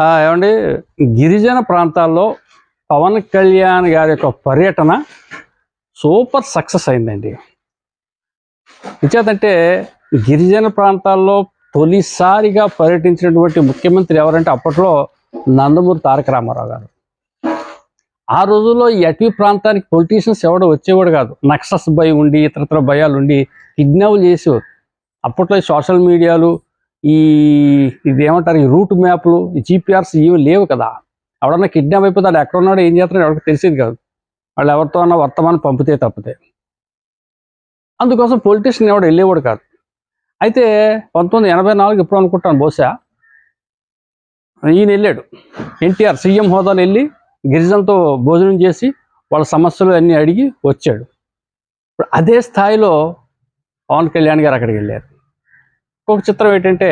ఏమండి? గిరిజన ప్రాంతాల్లో పవన్ కళ్యాణ్ గారి యొక్క పర్యటన సూపర్ సక్సెస్ అయిందండి. ఇచ్చేదంటే గిరిజన ప్రాంతాల్లో తొలిసారిగా పర్యటించినటువంటి ముఖ్యమంత్రి ఎవరంటే అప్పట్లో నందమూరి తారక రామారావు గారు. ఆ రోజుల్లో ఈ అటవీ ప్రాంతానికి పొలిటీషియన్స్ ఎవడో వచ్చేవాడు కాదు. నక్సస్ భయం ఉండి ఇతరత్ర భయాలు ఉండి కిడ్నాప్ చేసేవారు. అప్పట్లో సోషల్ మీడియాలు ఈ ఇది ఏమంటారు ఈ రూట్ మ్యాప్లు ఈ జీపీఆర్స్ ఏమి లేవు కదా. ఎవడన్నా కిడ్నాప్ అయిపోతాడు ఎక్కడ ఉన్నాడో ఏం చేస్తాడో ఎవరికి తెలిసేది కాదు. వాళ్ళు ఎవరితో అన్నా వర్తమానం పంపితే తప్పితే. అందుకోసం పొలిటీషియన్ ఎవడు వెళ్ళేవాడు కాదు. అయితే పంతొమ్మిది ఎనభై నాలుగు ఇప్పుడు అనుకుంటాను బహుశా? ఈయన వెళ్ళాడు. ఎన్టీఆర్ సీఎం హోదాలో వెళ్ళి గిరిజనతో భోజనం చేసి వాళ్ళ సమస్యలు అన్నీ అడిగి వచ్చాడు. ఇప్పుడు అదే స్థాయిలో పవన్ కళ్యాణ్ గారు అక్కడికి వెళ్ళారు. ఇంకొక చిత్రం ఏంటంటే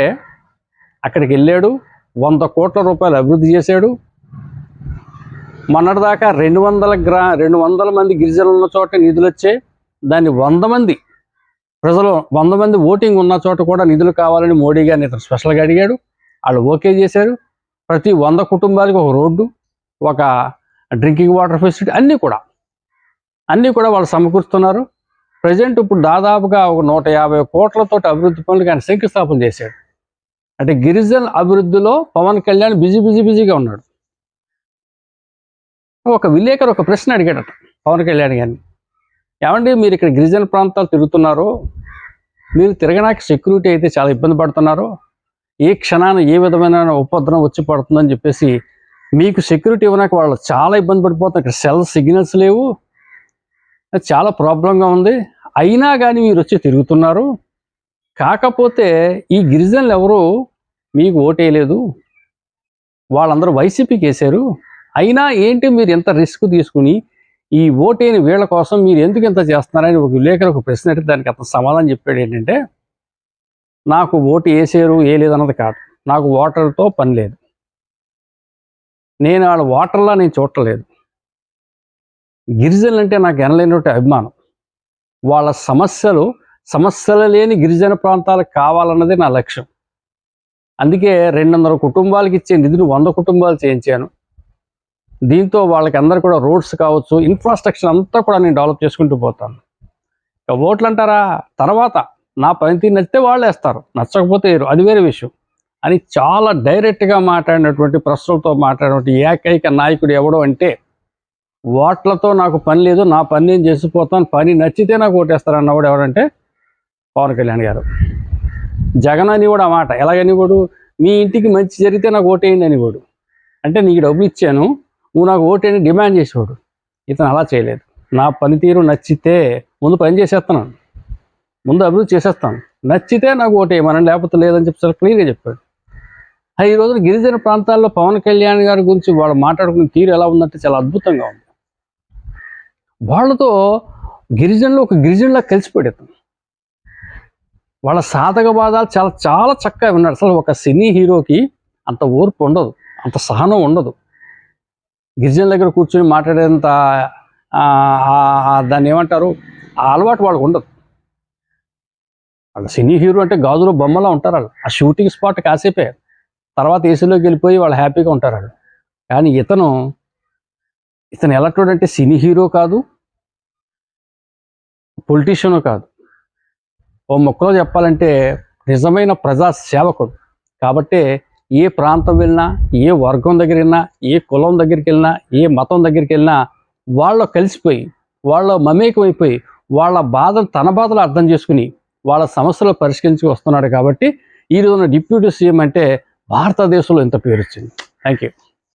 అక్కడికి వెళ్ళాడు వంద కోట్ల రూపాయలు అభివృద్ధి చేశాడు. మొన్నటిదాకా రెండు వందల గ్రా రెండు వందల మంది గిరిజనులు ఉన్న చోట నిధులు వచ్చే దాన్ని వంద మంది ప్రజలు వంద మంది ఓటింగ్ ఉన్న చోట కూడా నిధులు కావాలని మోడీ గారిని ఇతను స్పెషల్గా అడిగాడు. వాళ్ళు ఓకే చేశారు. ప్రతి వంద కుటుంబాలకు ఒక రోడ్డు ఒక డ్రింకింగ్ వాటర్ ఫెసిలిటీ అన్నీ కూడా అన్నీ కూడా వాళ్ళు సమకూరుస్తున్నారు. ప్రజెంట్ ఇప్పుడు దాదాపుగా ఒక నూట యాభై కోట్లతో అభివృద్ధి పనులకు ఆయన శంకుస్థాపన చేశాడు. అంటే గిరిజన అభివృద్ధిలో పవన్ కళ్యాణ్ బిజీ బిజీ బిజీగా ఉన్నాడు. ఒక విలేకరు ఒక ప్రశ్న అడిగాడట పవన్ కళ్యాణ్ గారిని. ఏమండి మీరు ఇక్కడ గిరిజన ప్రాంతాలు తిరుగుతున్నారు? మీరు తిరగడానికి సెక్యూరిటీ అయితే చాలా ఇబ్బంది పడుతున్నారు. ఏ క్షణాన ఏ విధమైన ఉపద్రవం వచ్చి పడుతుందని చెప్పేసి మీకు సెక్యూరిటీ ఇవ్వడానికి వాళ్ళు చాలా ఇబ్బంది పడిపోతున్నారు. ఇక్కడ సెల్ సిగ్నల్స్ లేవు. చాలా ప్రాబ్లంగా ఉంది. అయినా కానీ మీరు వచ్చి తిరుగుతున్నారు. కాకపోతే ఈ గిరిజనులు ఎవరు మీకు ఓటేయలేదు. వాళ్ళందరూ వైసీపీకి వేశారు అయినా ఏంటి మీరు ఎంత రిస్క్ తీసుకుని ఈ ఓటేని వీళ్ళ కోసం మీరు ఎందుకు ఇంత చేస్తున్నారని ఒక విలేకరు ఒక ప్రశ్న అడిగితే దానికి అతను సమాధానం చెప్పాడు ఏంటంటే నాకు ఓటు వేసారు ఏ లేదన్నది కాదు. నాకు ఓటర్తో పని లేదు. నేను వాళ్ళ ఓటర్లా నేను చూడలేదు గిరిజనులు అంటే నాకు ఎనలేనటువంటి అభిమానం. వాళ్ళ సమస్యలు సమస్యలు లేని గిరిజన ప్రాంతాలకు కావాలన్నదే నా లక్ష్యం. అందుకే రెండు వందల కుటుంబాలకు ఇచ్చే నిధులు వంద కుటుంబాలు చేయించాను. దీంతో వాళ్ళకి అందరు కూడా రోడ్స్ కావచ్చు ఇన్ఫ్రాస్ట్రక్చర్ అంతా కూడా నేను డెవలప్ చేసుకుంటూ పోతాను. ఇక ఓట్లు అంటారా తర్వాత నా పనితీరు నచ్చితే వాళ్ళు వేస్తారు. నచ్చకపోతే వేరు. అది వేరే విషయం. అని చాలా డైరెక్ట్గా మాట్లాడినటువంటి ప్రశ్నలతో మాట్లాడినటువంటి ఏకైక నాయకుడు ఎవడో అంటే ఓట్లతో నాకు పని లేదు నా పని నేను చేసిపోతాను పని నచ్చితే నాకు ఓటేస్తారు అన్నవాడు ఎవరంటే పవన్ కళ్యాణ్ గారు. జగన్ అని కూడా మాట. ఎలాగని కూడా మీ ఇంటికి మంచి జరిగితే నాకు ఓటేయండి కూడా అంటే నీకు డబ్బులు ఇచ్చాను నువ్వు నాకు ఓటేని డిమాండ్ చేసేవాడు. ఇతను అలా చేయలేదు. నా పనితీరు నచ్చితే ముందు పని చేసేస్తున్నాను ముందు అభివృద్ధి చేసేస్తాను. నచ్చితే నాకు ఓటేయమని లేకపోతే లేదని చెప్పి క్లియర్గా చెప్పాడు. ఆ ఈ రోజున గిరిజన ప్రాంతాల్లో పవన్ కళ్యాణ్ గారి గురించి వాళ్ళు మాట్లాడుకునే తీరు ఎలా ఉందంటే చాలా అద్భుతంగా ఉంది. వాళ్ళతో గిరిజనులు ఒక గిరిజనులా కలిసిపోయాడు వాళ్ళ సాధక బాధాలు చాలా చాలా చక్కగా ఉన్నారు. అసలు ఒక సినీ హీరోకి అంత ఓర్పు ఉండదు అంత సహనం ఉండదు. గిరిజనుల దగ్గర కూర్చొని మాట్లాడేంత దాన్ని ఏమంటారు? ఆ అలవాటు వాళ్ళకు ఉండదు. వాళ్ళు సినీ హీరో అంటే గాజులో బొమ్మలా ఉంటారు వాళ్ళు. ఆ షూటింగ్ స్పాట్ కాసేపే. తర్వాత ఏసీలోకి వెళ్ళిపోయి వాళ్ళు హ్యాపీగా ఉంటారు వాళ్ళు. కానీ ఇతను ఇతను ఎలాంటి సినీ హీరో కాదు పొలిటీషియను కాదు. ఓ మొక్కలో చెప్పాలంటే నిజమైన ప్రజా సేవకుడు. కాబట్టి ఏ ప్రాంతం వెళ్ళినా ఏ వర్గం దగ్గర వెళ్ళినా ఏ కులం దగ్గరికి వెళ్ళినా ఏ మతం దగ్గరికి వెళ్ళినా వాళ్ళ కలిసిపోయి వాళ్ళ మమేకమైపోయి వాళ్ళ బాధను తన బాధలు అర్థం చేసుకుని వాళ్ళ సమస్యలు పరిష్కరించి వస్తున్నాడు కాబట్టి ఈ రోజున డిప్యూటీ సీఎం అంటే భారతదేశంలో ఇంత పేరు వచ్చింది థ్యాంక్ యూ